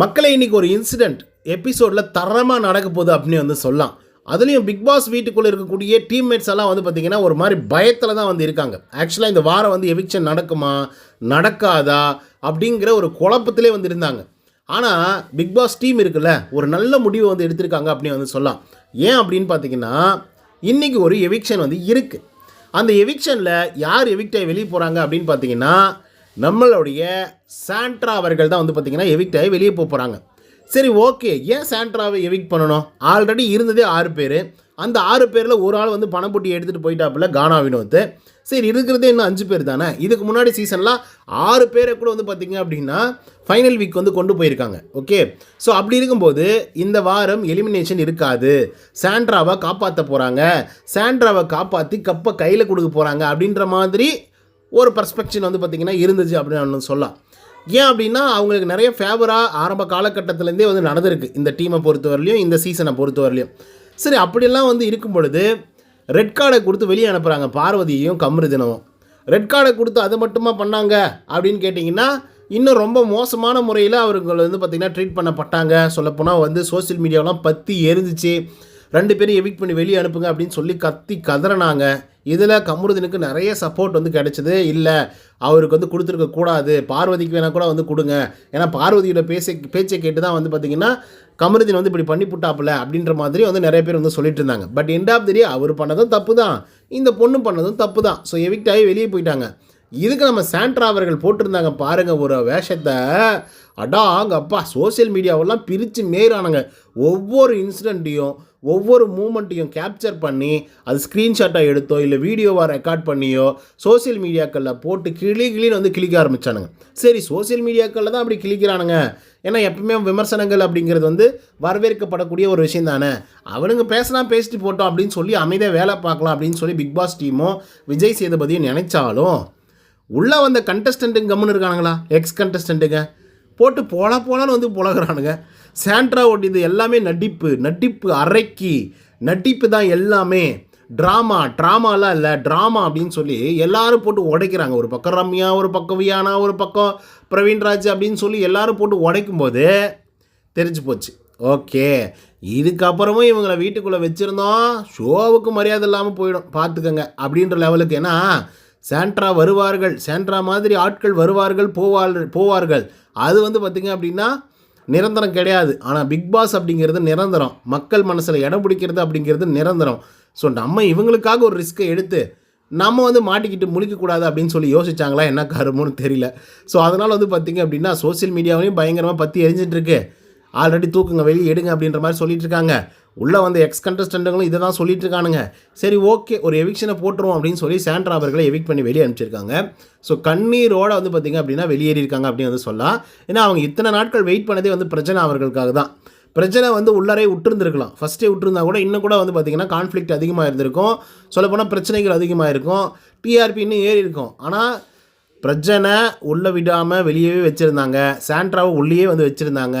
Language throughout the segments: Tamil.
மக்களை இன்னைக்கு ஒரு இன்சிடெண்ட் எபிசோடில் தரமாக நடக்க போகுது அப்படின்னு வந்து சொல்லலாம். அதுலேயும் பிக் பாஸ் வீட்டுக்குள்ளே இருக்கக்கூடிய டீம்மேட்ஸ் எல்லாம் வந்து பார்த்திங்கன்னா ஒரு மாதிரி பயத்தில் தான் வந்து இருக்காங்க. ஆக்சுவலாக இந்த வாரம் வந்து எவிக்ஷன் நடக்குமா நடக்காதா அப்படிங்கிற ஒரு குழப்பத்திலே வந்து இருந்தாங்க. ஆனால் பிக் பாஸ் டீம் இருக்குல்ல ஒரு நல்ல முடிவை வந்து எடுத்திருக்காங்க அப்படின்னு வந்து சொல்லலாம். ஏன் அப்படின்னு பார்த்தீங்கன்னா இன்றைக்கி ஒரு எவிக்ஷன் வந்து இருக்குது அந்த எவிக்ஷனில் யார் எவிக்ட் வெளியே போகிறாங்க அப்படின்னு பார்த்தீங்கன்னா நம்மளுடைய சாண்ட்ரா அவர்கள் தான் வந்து பார்த்தீங்கன்னா எவிக்ட் ஆகி வெளியே போக போகிறாங்க சரி ஓகே. ஏன் சாண்ட்ராவை எவிக்ட் பண்ணணும்? ஆல்ரெடி இருந்ததே ஆறு பேர். அந்த ஆறு பேரில் ஒரு ஆள் வந்து பணம் போட்டி எடுத்துகிட்டு போயிட்டாப்புல கானா வினோத் சரி இருக்கிறதே இன்னும் அஞ்சு பேர் தானே? இதுக்கு முன்னாடி சீசனில் ஆறு பேரை கூட வந்து பார்த்தீங்க அப்படின்னா ஃபைனல் வீக் வந்து கொண்டு போயிருக்காங்க. ஓகே? ஸோ அப்படி இருக்கும்போது இந்த வாரம் எலிமினேஷன் இருக்காது. சாண்ட்ராவை காப்பாற்ற போகிறாங்க சாண்ட்ராவை காப்பாற்றி கப்பை கையில் கொடுக்க போகிறாங்க அப்படின்ற மாதிரி ஒரு பர்ஸ்பெக்ஷன் வந்து பார்த்திங்கன்னா இருந்துச்சு அப்படின்னு சொல்லலாம். ஏன் அப்படின்னா அவங்களுக்கு நிறைய ஃபேவராக ஆரம்ப காலகட்டத்திலேருந்தே வந்து நடந்திருக்கு. இந்த டீமை பொறுத்தவரையிலையும் இந்த சீசனை பொறுத்தவரையிலையும் சரி அப்படியெல்லாம் வந்து இருக்கும் பொழுது ரெட் கார்டை கொடுத்து வெளியே அனுப்புகிறாங்க பார்வதியையும் கமருதினமும் ரெட் கார்டை கொடுத்து அது மட்டுமா பண்ணாங்க அப்படின்னு கேட்டிங்கன்னா இன்னும் ரொம்ப மோசமான முறையில் அவர்கள் வந்து பார்த்திங்கன்னா ட்ரீட் பண்ணப்பட்டாங்க. சொல்லப்போனால் வந்து சோஷியல் மீடியாவெலாம் பற்றி எரிஞ்சிச்சு. ரெண்டு பேரும் எவிக் பண்ணி வெளியே அனுப்புங்க அப்படின்னு சொல்லி கத்தி கதறினாங்க. இதில் கமருதனுக்கு நிறைய சப்போர்ட் வந்து கிடைச்சது இல்லை. அவருக்கு வந்து கொடுத்துருக்க கூடாது. பார்வதிக்கு வேணால் கூட வந்து கொடுங்க. ஏன்னா பார்வதியோட பேச பேச்சை கேட்டு தான் வந்து பார்த்திங்கன்னா கமருதீன் வந்து இப்படி பண்ணி புட்டாப்பில் அப்படின்ற மாதிரி வந்து நிறைய பேர் வந்து சொல்லிட்டு இருந்தாங்க. But end of the day அவர் பண்ணதும் தப்பு தான் இந்த பொண்ணு பண்ணதும் தப்பு தான் ஸோ எவிக்டாகி வெளியே போயிட்டாங்க. இதுக்கு நம்ம சாண்ட்ரா அவர்கள் போட்டிருந்தாங்க பாருங்கள் ஒரு வேஷத்தை. அடா அங்கே அப்பா சோசியல் மீடியாவெல்லாம் பிரித்து மேறானுங்க ஒவ்வொரு இன்சிடெண்ட்டையும் ஒவ்வொரு மூமெண்ட்டையும் கேப்சர் பண்ணி அது ஸ்க்ரீன்ஷாட்டாக எடுத்தோ இல்லை வீடியோவாக ரெக்கார்ட் பண்ணியோ சோஷியல் மீடியாக்களில் போட்டு கிளி கிளின்னு வந்து கிளிக்க ஆரம்பித்தானுங்க சரி சோஷியல் மீடியாக்களில் தான் அப்படி கிளிக்கிறானுங்க. ஏன்னா எப்பவுமே விமர்சனங்கள் அப்படிங்கிறது வந்து வரவேற்கப்படக்கூடிய ஒரு விஷயம் தானே. அவனுங்க பேசலாம் பேசிட்டு போட்டோம் அப்படின்னு சொல்லி அமைதியாக வேலை பார்க்கலாம் அப்படின்னு சொல்லி பிக் பாஸ் டீமும் விஜய் சேதுபதியும் நினைச்சாலும் உள்ளே வந்த கண்டஸ்டண்ட்டுங்க கம்முன்னு இருக்கானுங்களா? எக்ஸ் கண்டஸ்டண்ட்டுங்க போட்டு போல போலான்னு வந்து புலகிறானுங்க. சாண்ட்ரா ஓட்டியது எல்லாமே நடிப்பு நடிப்பு அரைக்கி நடிப்பு தான் எல்லாமே. ட்ராமா ட்ராமாலாம் இல்லை ட்ராமா அப்படின்னு சொல்லி எல்லாரும் போட்டு உடைக்கிறாங்க. ஒரு பக்கம் ரம்யா ஒரு பக்கம் வியானா ஒரு பக்கம் பிரவீன்ராஜ் அப்படின்னு சொல்லி எல்லாரும் போட்டு உடைக்கும் போது தெரிஞ்சு போச்சு. ஓகே. இதுக்கப்புறமும் இவங்களை வீட்டுக்குள்ளே வச்சுருந்தோம். ஷோவுக்கு மரியாதை இல்லாமல் போயிடும். பார்த்துக்கங்க. அப்படின்ற லெவலுக்கு ஏன்னா சாண்ட்ரா வருவார்கள். சாண்ட்ரா மாதிரி ஆட்கள் வருவார்கள் போவார்கள் போவார்கள். அது வந்து பார்த்திங்க அப்படின்னா நிரந்தரம் கிடையாது. ஆனால் பிக் பாஸ் அப்படிங்கிறது நிரந்தரம். மக்கள் மனசில் இடம் பிடிக்கிறது அப்படிங்கிறது நிரந்தரம். ஸோ நம்ம இவங்களுக்காக ஒரு ரிஸ்க்கை எடுத்து நம்ம வந்து மாட்டிக்கிட்டு முழிக்கக்கூடாது அப்படின்னு சொல்லி யோசிச்சாங்களா? என்ன கருமோன்னு தெரியல. ஸோ அதனால் வந்து பார்த்திங்க அப்படின்னா சோஷியல் மீடியாவிலையும் பயங்கரமாக பற்றி எரிஞ்சிட்டுருக்கு ஆல்ரெடி தூக்குங்க வெளியே எடுங்க அப்படின்ற மாதிரி சொல்லிட்டு இருக்காங்க. உள்ளே வந்து எக்ஸ் கண்டஸ்டண்ட்டுங்களும் இதை தான் சொல்லிட்டு இருக்கானுங்க சரி ஓகே ஒரு எவிக்ஷனை போட்டுருவோம் அப்படின்னு சொல்லி சாண்ட்ரா அவர்களை எவிக் பண்ணி வெளியே அனுப்பிச்சிருக்காங்க. ஸோ கண்ணீரோட வந்து பார்த்திங்க அப்படின்னா வெளியேறியிருக்காங்க அப்படின்னு வந்து சொல்லலாம். ஏன்னா அவங்க இத்தனை நாட்கள் வெயிட் பண்ணதே வந்து பிரச்சனை அவர்களுக்காக தான். பிரச்சனை வந்து உள்ளரே விட்டுருந்துருக்கலாம். ஃபஸ்ட்டே விட்டுருந்தா கூட இன்னும் கூட வந்து பார்த்திங்கன்னா கான்ஃப்ளிக்ட் அதிகமாக இருந்திருக்கும். சொல்லப்போனால் பிரச்சனைகள் அதிகமாக இருக்கும். டிஆர்பி இன்னும் ஏறி இருக்கும். ஆனால் பிரச்சனை உள்ளே விடாமல் வெளியவே வச்சுருந்தாங்க. சாண்ட்ராவை உள்ளேயே வந்து வச்சுருந்தாங்க.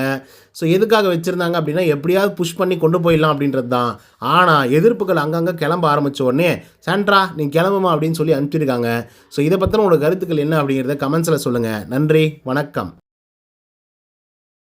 ஸோ எதுக்காக வச்சுருந்தாங்க அப்படின்னா எப்படியாவது புஷ் பண்ணி கொண்டு போயிடலாம் அப்படின்றது தான். ஆனால் எதிர்ப்புகள் அங்கங்கே கிளம்ப ஆரம்பித்த உடனே சாண்ட்ரா நீ கிளம்புமா? அப்படின்னு சொல்லி அனுப்பிச்சிருக்காங்க. ஸோ இதை பற்றின உங்களோட கருத்துக்கள் என்ன அப்படிங்கிறத கமெண்ட்ஸில் சொல்லுங்கள் நன்றி வணக்கம்.